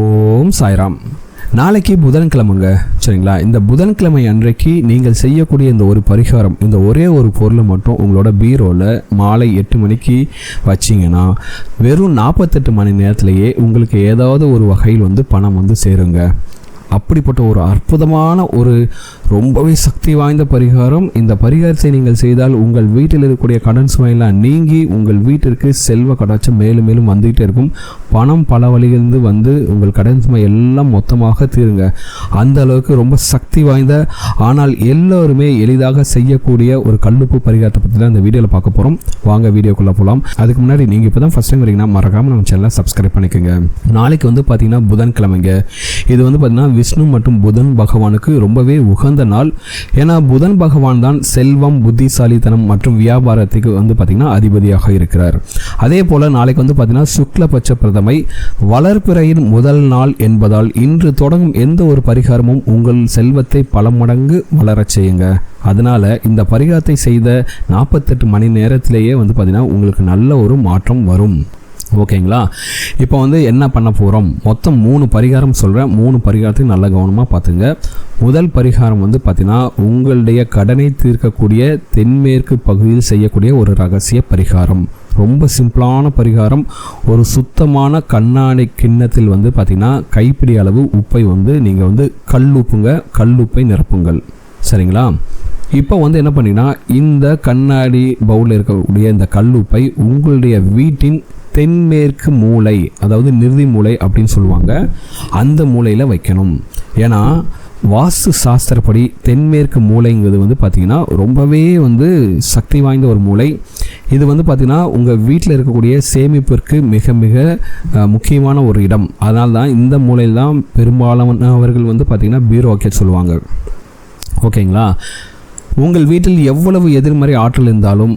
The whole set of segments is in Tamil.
ஓம் சாய்ராம். நாளைக்கு புதன்கிழமைங்க சரிங்களா? இந்த புதன்கிழமை அன்றைக்கு நீங்கள் செய்யக்கூடிய இந்த ஒரு பரிகாரம் இந்த ஒரே ஒரு பொருளை மட்டும் உங்களோட பீரோவில் மாலை எட்டு மணிக்கு வச்சிங்கன்னா வெறும் நாற்பத்தெட்டு மணி நேரத்திலேயே உங்களுக்கு ஏதாவது ஒரு வகையில் வந்து பணம் வந்து சேருங்க. அப்படிப்பட்ட ஒரு அற்புதமான ஒரு ரொம்பவே சக்தி வாய்ந்த பரிகாரம். இந்த பரிகாரத்தை நீங்கள் செய்தால் உங்கள் வீட்டில் இருக்கக்கூடிய கடன் சுமையெல்லாம் நீங்கி உங்கள் வீட்டிற்கு செல்வ கடாச்சம் மேலும் மேலும் வந்துகிட்டே இருக்கும். பணம் பல வழியிலிருந்து வந்து உங்கள் கடன் சுமை எல்லாம் மொத்தமாக தீருங்க. அந்த அளவுக்கு ரொம்ப சக்தி வாய்ந்த ஆனால் எல்லோருமே எளிதாக செய்யக்கூடிய ஒரு கல்லுப்பு பரிகாரத்தை பற்றி தான் இந்த வீடியோவில் பார்க்க போகிறோம் வாங்க வீடியோக்குள்ளே போகலாம் அதுக்கு முன்னாடி நீங்கள் இப்போ தான் ஃபஸ்ட் டைம் வரீங்கன்னா மறக்காமல் நம்ம சேனலை சப்ஸ்கிரைப் பண்ணிக்கோங்க. நாளைக்கு வந்து பார்த்தீங்கன்னா புதன்கிழமைங்க. இது வந்து பார்த்தீங்கன்னா விஷ்ணு மற்றும் புதன் பகவானுக்கு ரொம்பவே உகந்த நாள். ஏன்னா புதன் பகவான் தான் செல்வம் புத்திசாலித்தனம் மற்றும் வியாபாரத்துக்கு வந்து பார்த்திங்கன்னா அதிபதியாக இருக்கிறார். அதே போல் நாளைக்கு வந்து பார்த்திங்கன்னா சுக்லபட்ச பிரதமை வளர்பிறையின் முதல் நாள் என்பதால் இன்று தொடங்கும் எந்த ஒரு பரிகாரமும் உங்கள் செல்வத்தை பல மடங்கு வளரச் செய்யுங்க. அதனால் இந்த பரிகாரத்தை செய்த நாற்பத்தெட்டு மணி நேரத்திலேயே வந்து பார்த்திங்கன்னா உங்களுக்கு நல்ல ஒரு மாற்றம் வரும். ஓகேங்களா? இப்போ வந்து என்ன பண்ண போகிறோம் மொத்தம் மூணு பரிகாரம் சொல்கிறேன் மூணு பரிகாரத்தையும் நல்ல கவனமாக பார்த்துங்க. முதல் பரிகாரம் வந்து பார்த்தீங்கன்னா உங்களுடைய கடனை தீர்க்கக்கூடிய தென்மேற்கு பகுதியில் செய்யக்கூடிய ஒரு ரகசிய பரிகாரம். ரொம்ப சிம்பிளான பரிகாரம். ஒரு சுத்தமான கண்ணாடி கிண்ணத்தில் வந்து பார்த்திங்கன்னா கைப்பிடி அளவு உப்பை வந்து நீங்கள் வந்து கல் உப்புங்க கல் உப்பை நிரப்புங்கள். சரிங்களா? இப்போ வந்து என்ன பண்ணிங்கன்னா இந்த கண்ணாடி பவுலில் இருக்கக்கூடிய இந்த கல் உப்பை உங்களுடைய வீட்டின் தென்மேற்கு மூளை அதாவது நிறுதி மூளை அப்படின்னு சொல்லுவாங்க அந்த மூலையில் வைக்கணும். ஏன்னா வாஸ்து சாஸ்திரப்படி தென்மேற்கு மூளைங்கிறது வந்து பார்த்திங்கன்னா ரொம்பவே வந்து சக்தி வாய்ந்த ஒரு மூளை இது வந்து பார்த்திங்கன்னா உங்கள் வீட்டில் இருக்கக்கூடிய சேமிப்பிற்கு மிக மிக முக்கியமான ஒரு இடம். அதனால தான் இந்த மூலையில் தான் பெரும்பாலானவர்கள் வந்து பார்த்திங்கன்னா பீரோ வைக்க சொல்லுவாங்க. ஓகேங்களா? உங்கள் வீட்டில் எவ்வளவு எதிர்மறை ஆற்றல் இருந்தாலும்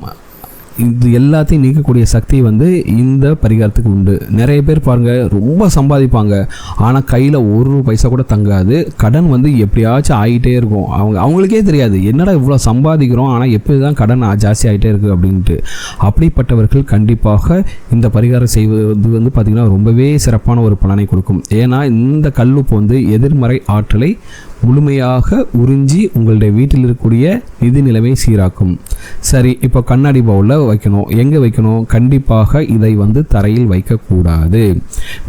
இது எல்லாத்தையும் நீக்கக்கூடிய சக்தி வந்து இந்த பரிகாரத்துக்கு உண்டு. நிறைய பேர் பாருங்கள் ரொம்ப சம்பாதிப்பாங்க. ஆனால் கையில் ஒரு பைசா கூட தங்காது. கடன் வந்து எப்படியாச்சும் ஆகிட்டே இருக்கும். அவங்க அவங்களுக்கே தெரியாது. என்னடா இவ்வளோ சம்பாதிக்கிறோம்? ஆனால் எப்படி தான் கடன் ஜாஸ்தி ஆகிட்டே இருக்குது அப்படின்ட்டு. அப்படிப்பட்டவர்கள் கண்டிப்பாக இந்த பரிகாரம் செய்வது வந்து பார்த்திங்கன்னா ரொம்பவே சிறப்பான ஒரு பலனை கொடுக்கும். ஏன்னா இந்த கல்லுப்பு வந்து எதிர்மறை ஆற்றலை முழுமையாக உறிஞ்சி உங்களுடைய வீட்டில் இருக்கக்கூடிய நிதி நிலைமை சீராக்கும். சரி இப்போ கண்ணாடி பவுலில் வைக்கணும்? எங்கே வைக்கணும்? கண்டிப்பாக இதை வந்து தரையில் வைக்கக்கூடாது.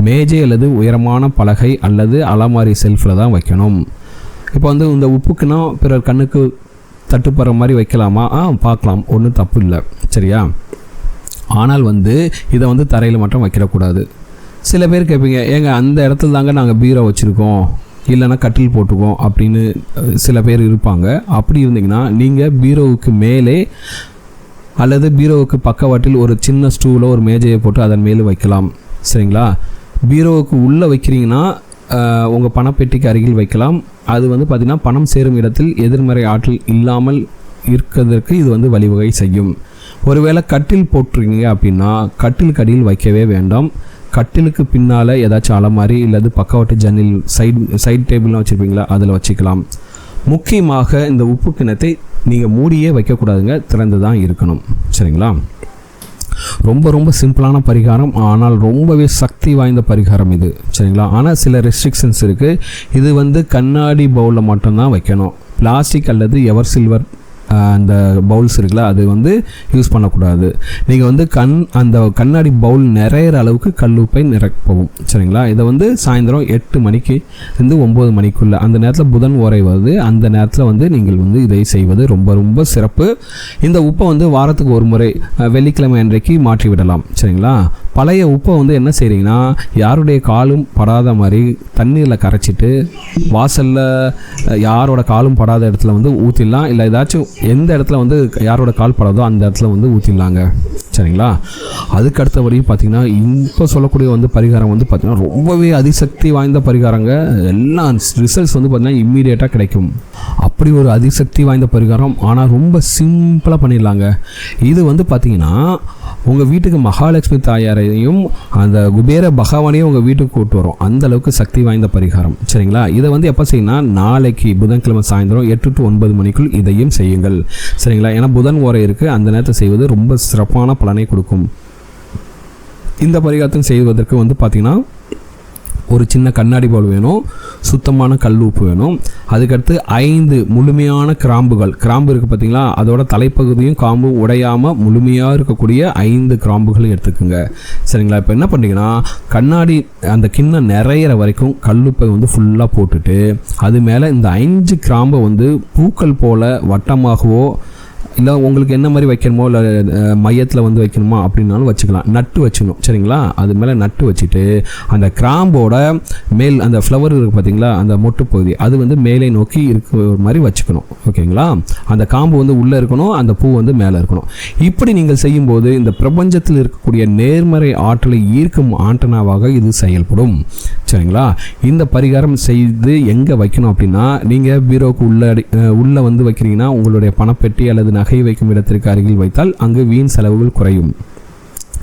மேஜை அல்லது உயரமான பலகை அல்லது அலமாரி செல்ஃபில் தான் வைக்கணும். இப்போ வந்து இந்த உப்புக்குன்னா பிறர் கண்ணுக்கு தட்டுப்படுற மாதிரி வைக்கலாமா? ஆ பார்க்கலாம். ஒன்றும் தப்பு இல்லை. சரியா? ஆனால் வந்து இதை வந்து தரையில் மட்டும் வைக்கிடக்கூடாது சில பேர் கேட்பீங்க ஏங்க அந்த இடத்துல தாங்க நாங்கள் பீரோ வச்சுருக்கோம். இல்லைன்னா கட்டில் போட்டுக்கோம். அப்படின்னு சில பேர் இருப்பாங்க. அப்படி இருந்தீங்கன்னா நீங்கள் பீரோவுக்கு மேலே அல்லது பீரோவுக்கு பக்கவாட்டில் ஒரு சின்ன ஸ்டூலோ ஒரு மேஜையை போட்டு அதன் மேலே வைக்கலாம். சரிங்களா? பீரோவுக்கு உள்ளே வைக்கிறீங்கன்னா உங்கள் பணப்பெட்டிக்கு அருகில் வைக்கலாம். அது வந்து பார்த்திங்கன்னா பணம் சேரும் இடத்தில் எதிர்மறை ஆற்றல் இல்லாமல் இருக்கிறதுக்கு இது வந்து வழிவகை செய்யும். ஒருவேளை கட்டில் போட்டிருக்கீங்க அப்படின்னா கட்டில் கடியில் வைக்கவே வேண்டாம். கட்டிலுக்கு பின்னால் ஏதாச்சும் அலமாரி இல்லாது பக்கவாட்டு ஜன்னல் சைட் சைட் டேபிள்லாம் வச்சுருப்பீங்களா? அதில் வச்சுக்கலாம். முக்கியமாக இந்த உப்பு கிணத்தை நீங்கள் மூடியே வைக்கக்கூடாதுங்க. திறந்து தான் இருக்கணும். சரிங்களா? ரொம்ப ரொம்ப சிம்பிளான பரிகாரம். ஆனால் ரொம்பவே சக்தி வாய்ந்த பரிகாரம் இது. சரிங்களா? ஆனால் சில ரெஸ்ட்ரிக்ஷன்ஸ் இருக்குது இது வந்து கண்ணாடி பவுலில் மட்டும்தான் வைக்கணும். பிளாஸ்டிக் அல்லது எவர் சில்வர் அந்த பவுல்ஸ் இருக்குல்ல அது வந்து யூஸ் பண்ணக்கூடாது. நீங்கள் வந்து கண் அந்த கண்ணாடி பவுல் நிறையிற அளவுக்கு கல்லுப்பை நிரப்பவும். சரிங்களா? இதை வந்து சாயந்தரம் எட்டு மணிக்கு இருந்து ஒம்பது மணிக்குள்ளே அந்த நேரத்தில் புதன் உரை வருது. அந்த நேரத்தில் வந்து நீங்கள் வந்து இதை செய்வது ரொம்ப ரொம்ப சிறப்பு. இந்த உப்பை வந்து வாரத்துக்கு ஒரு முறை வெள்ளிக்கிழமை அன்றைக்கு மாற்றி விடலாம். சரிங்களா? பழைய உப்பை வந்து என்ன செய்கிறீங்கன்னா யாருடைய காலும் படாத மாதிரி தண்ணீரில் கரைச்சிட்டு வாசலில் யாரோட காலும் படாத இடத்துல வந்து ஊற்றிடலாம் இல்லை ஏதாச்சும் எந்த இடத்துல வந்து யாரோட கால் படாதோ அந்த இடத்துல வந்து ஊற்றிடலாங்க சரிங்களா? அதுக்கு அடுத்த வரையும் பார்த்தீங்கன்னா இப்போ சொல்லக்கூடிய வந்து பரிகாரம் வந்து பார்த்திங்கன்னா ரொம்பவே அதிசக்தி வாய்ந்த பரிகாரங்க. எல்லாம் ரிசல்ட்ஸ் வந்து பார்த்திங்கன்னா இம்மீடியட்டாக கிடைக்கும். அப்படி ஒரு அதிசக்தி வாய்ந்த பரிகாரம் ஆனால் ரொம்ப சிம்பிளாக பண்ணிடலாங்க. இது வந்து பார்த்திங்கன்னா உங்கள் வீட்டுக்கு மகாலட்சுமி தாயாரையும் அந்த குபேர பகவானையும் உங்கள் வீட்டுக்கு கூட்டு வரும். அந்த அளவுக்கு சக்தி வாய்ந்த பரிகாரம். சரிங்களா? இதை வந்து எப்போ செய்யணும் நாளைக்கு புதன்கிழமை சாயந்தரம் எட்டு டு ஒன்பது மணிக்குள் இதையும் செய்யுங்கள். சரிங்களா? ஏன்னா புதன் ஓரை இருக்குது அந்த நேரத்தை செய்வது ரொம்ப சிறப்பான பலனை கொடுக்கும். இந்த பரிகாரத்தை செய்வதற்கு வந்து பார்த்திங்கன்னா ஒரு சின்ன கண்ணாடி பால் வேணும் சுத்தமான கல் உப்பு வேணும். அதுக்கடுத்து ஐந்து முழுமையான கிராம்புகள். கிராம்பு இருக்குது பார்த்தீங்களா அதோட தலைப்பகுதியும் காம்பும் உடையாமல் முழுமையாக இருக்கக்கூடிய ஐந்து கிராம்புகளை எடுத்துக்கோங்க. சரிங்களா? இப்போ என்ன பண்ணிங்கன்னா கண்ணாடி அந்த கிண்ணம் நிறையிற வரைக்கும் கல்லுப்பை வந்து ஃபுல்லாக போட்டுட்டு அது மேலே இந்த ஐந்து கிராம்பை வந்து பூக்கள் போல் வட்டமாகவோ இல்லை உங்களுக்கு என்ன மாதிரி வைக்கணுமோ இல்லை மையத்தில் வந்து வைக்கணுமா அப்படின்னாலும் வச்சுக்கலாம். நட்டு வச்சுக்கணும். சரிங்களா? அது மேலே நட்டு வச்சுட்டு அந்த கிராம்போட மேல் அந்த ஃப்ளவர் இருக்குது பார்த்தீங்களா அந்த மொட்டு பகுதி அது வந்து மேலே நோக்கி இருக்கிற மாதிரி வச்சுக்கணும். ஓகேங்களா? அந்த காம்பு வந்து உள்ளே இருக்கணும் அந்த பூ வந்து மேலே இருக்கணும். இப்படி நீங்கள் செய்யும்போது இந்த பிரபஞ்சத்தில் இருக்கக்கூடிய நேர்மறை ஆற்றலை ஈர்க்கும் ஆண்டனாவாக இது செயல்படும். சரிங்களா? இந்த பரிகாரம் செய்து எங்கே வைக்கணும் அப்படின்னா நீங்கள் பீரோக்கு உள்ள உள்ளே வந்து வைக்கிறீங்கன்னா உங்களுடைய பணப்பெட்டி அல்லது நகை வைக்கும் இடத்திற்கு அருகில் வைத்தால் அங்கு வீண் செலவுகள் குறையும்.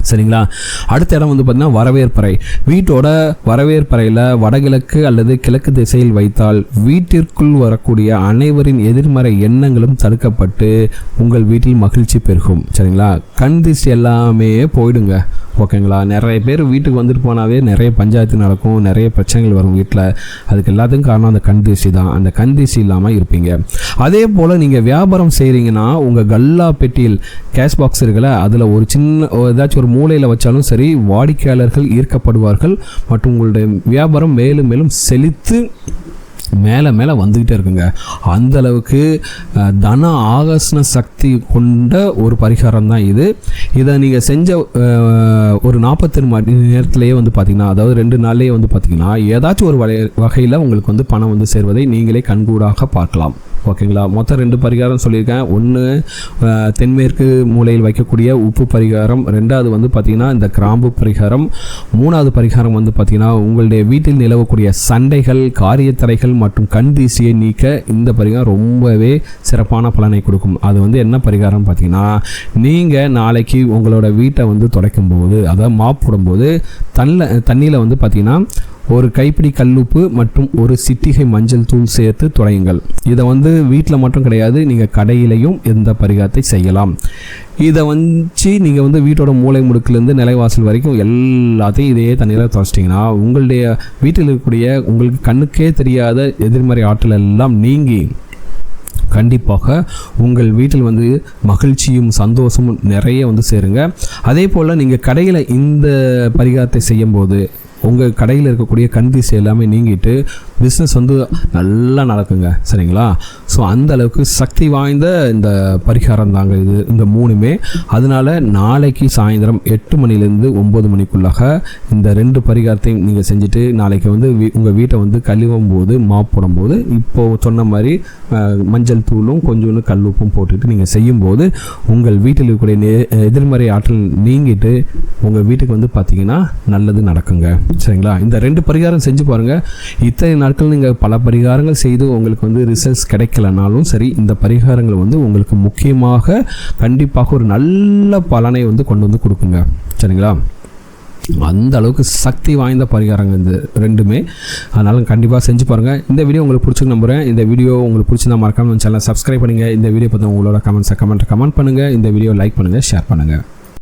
சரிங்களா? அடுத்த இடம் வந்து பார்த்தீங்கன்னா வரவேற்பறை. வீட்டோட வரவேற்பறையில் வடகிழக்கு அல்லது கிழக்கு திசையில் வைத்தால் வீட்டிற்குள் வரக்கூடிய அனைவரின் எதிர்மறை எண்ணங்களும் தடுக்கப்பட்டு உங்கள் வீட்டில் மகிழ்ச்சி பெருகும். சரிங்களா? கண் திசை எல்லாமே போயிடுங்க. ஓகேங்களா? நிறைய பேர் வீட்டுக்கு வந்துட்டு போனாவே நிறைய பஞ்சாயத்து நடக்கும் நிறைய பிரச்சனைகள் வரும் வீட்டில் அதுக்கு எல்லாத்துக்கும் காரணம் அந்த கண் தீசி தான். அந்த கண் தீசி இல்லாமல் இருப்பீங்க. அதே போல் நீங்கள் வியாபாரம் செய்கிறீங்கன்னா உங்கள் கல்லா பெட்டியில் கேஷ் பாக்ஸ் இருக்குல்ல அதில் ஒரு சின்ன ஏதாச்சும் ஒரு மூலையில் வச்சாலும் சரி வாடிக்கையாளர்கள் ஈர்க்கப்படுவார்கள் மற்றும் உங்களுடைய வியாபாரம் மேலும் மேலும் செழித்து மேலே மேலே வந்துக்கிட்டே இருக்குங்க. அந்த அளவுக்கு தன ஆகர்ஷண சக்தி கொண்ட ஒரு பரிகாரம் தான் இது. இதை நீங்கள் செஞ்ச ஒரு நாற்பத்தெட்டு மணி நேரத்துலேயே வந்து பார்த்தீங்கன்னா அதாவது ரெண்டு நாள்லேயே வந்து பார்த்தீங்கன்னா ஏதாச்சும் ஒரு வகை வகையில் உங்களுக்கு வந்து பணம் வந்து சேர்வதை நீங்களே கண்கூடாக பார்க்கலாம். ஓகேங்களா? மொத்தம் ரெண்டு பரிகாரம் சொல்லியிருக்கேன். ஒன்று தென்மேற்கு மூலையில் வைக்கக்கூடிய உப்பு பரிகாரம். ரெண்டாவது வந்து பார்த்திங்கன்னா இந்த கிராம்பு பரிகாரம். மூணாவது பரிகாரம் வந்து பார்த்திங்கன்னா உங்களுடைய வீட்டில் நிலவக்கூடிய சண்டைகள் காரியத்தடைகள் மற்றும் கண் தீசியை நீக்க இந்த பரிகாரம் ரொம்பவே சிறப்பான பலனை கொடுக்கும். அது வந்து என்ன பரிகாரம் பார்த்தீங்கன்னா நீங்கள் நாளைக்கு உங்களோட வீட்டை வந்து துடைக்கும் போது அதாவது மாப் போடும்போது தண்ணில் தண்ணியில் வந்து பார்த்திங்கன்னா ஒரு கைப்பிடி கல்லுப்பு மற்றும் ஒரு சிட்டிகை மஞ்சள் தூள் சேர்த்து துடையுங்கள். இதை வந்து வீட்டில் மட்டும் கிடையாது நீங்கள் கடையிலையும் இந்த பரிகாரத்தை செய்யலாம். இதை வச்சு நீங்கள் வந்து வீட்டோட மூளை முடுக்கிலேருந்து நிலைவாசல் வரைக்கும் எல்லாத்தையும் இதே தண்ணியில் துவச்சிட்டிங்கன்னா உங்களுடைய வீட்டில் இருக்கக்கூடிய உங்களுக்கு கண்ணுக்கே தெரியாத எதிர்மறை ஆற்றல் எல்லாம் நீங்கி கண்டிப்பாக உங்கள் வீட்டில் வந்து மகிழ்ச்சியும் சந்தோஷமும் நிறைய வந்து சேருங்க. அதே போல் நீங்கள் கடையில் இந்த பரிகாரத்தை செய்யும்போது உங்கள் கடையில் இருக்கக்கூடிய கண்டிஸ் எல்லாமே நீங்கிட்டு பிஸ்னஸ் வந்து நல்லா நடக்குங்க. சரிங்களா? ஸோ அந்த அளவுக்கு சக்தி வாய்ந்த இந்த பரிகாரம் தாங்க இது இந்த மூணுமே. அதனால நாளைக்கு சாயந்தரம் எட்டு மணிலேருந்து ஒம்பது மணிக்குள்ளாக இந்த ரெண்டு பரிகாரத்தையும் நீங்கள் செஞ்சுட்டு நாளைக்கு வந்து வீ உங்கள் வீட்டை வந்து கழுவும் போது மாப் போடும்போது இப்போது சொன்ன மாதிரி மஞ்சள் தூளும் கொஞ்சோண்டு கல்லுப்பும் போட்டுட்டு நீங்கள் செய்யும்போது உங்கள் வீட்டில் இருக்கக்கூடிய நே எதிர்மறை ஆற்றல் நீங்கிட்டு உங்கள் வீட்டுக்கு வந்து பார்த்தீங்கன்னா நல்லது நடக்குங்க. சரிங்களா? இந்த ரெண்டு பரிகாரம் செஞ்சு பாருங்கள் இத்தனை நாட்கள் நீங்கள் பல பரிகாரங்கள் செய்து உங்களுக்கு வந்து ரிசல்ட்ஸ் கிடைக்கலனாலும் சரி இந்த பரிகாரங்கள் வந்து உங்களுக்கு முக்கியமாக கண்டிப்பாக ஒரு நல்ல பலனை வந்து கொண்டு வந்து கொடுக்குங்க. சரிங்களா? அந்த அளவுக்கு சக்தி வாய்ந்த பரிகாரங்கள் இந்த ரெண்டுமே. அதனால் கண்டிப்பாக செஞ்சு பாருங்கள் இந்த வீடியோ உங்களுக்கு பிடிச்சிருக்கு நம்புகிறேன் இந்த வீடியோ உங்களுக்கு பிடிச்சிருந்தா மறக்காமல் சேனலை சப்ஸ்கிரைப் பண்ணுங்கள் இந்த வீடியோ பற்றி உங்களோட கமெண்ட்ஸை கமெண்ட் கமெண்ட் பண்ணுங்கள் இந்த வீடியோ லைக் பண்ணுங்கள் ஷேர் பண்ணுங்கள்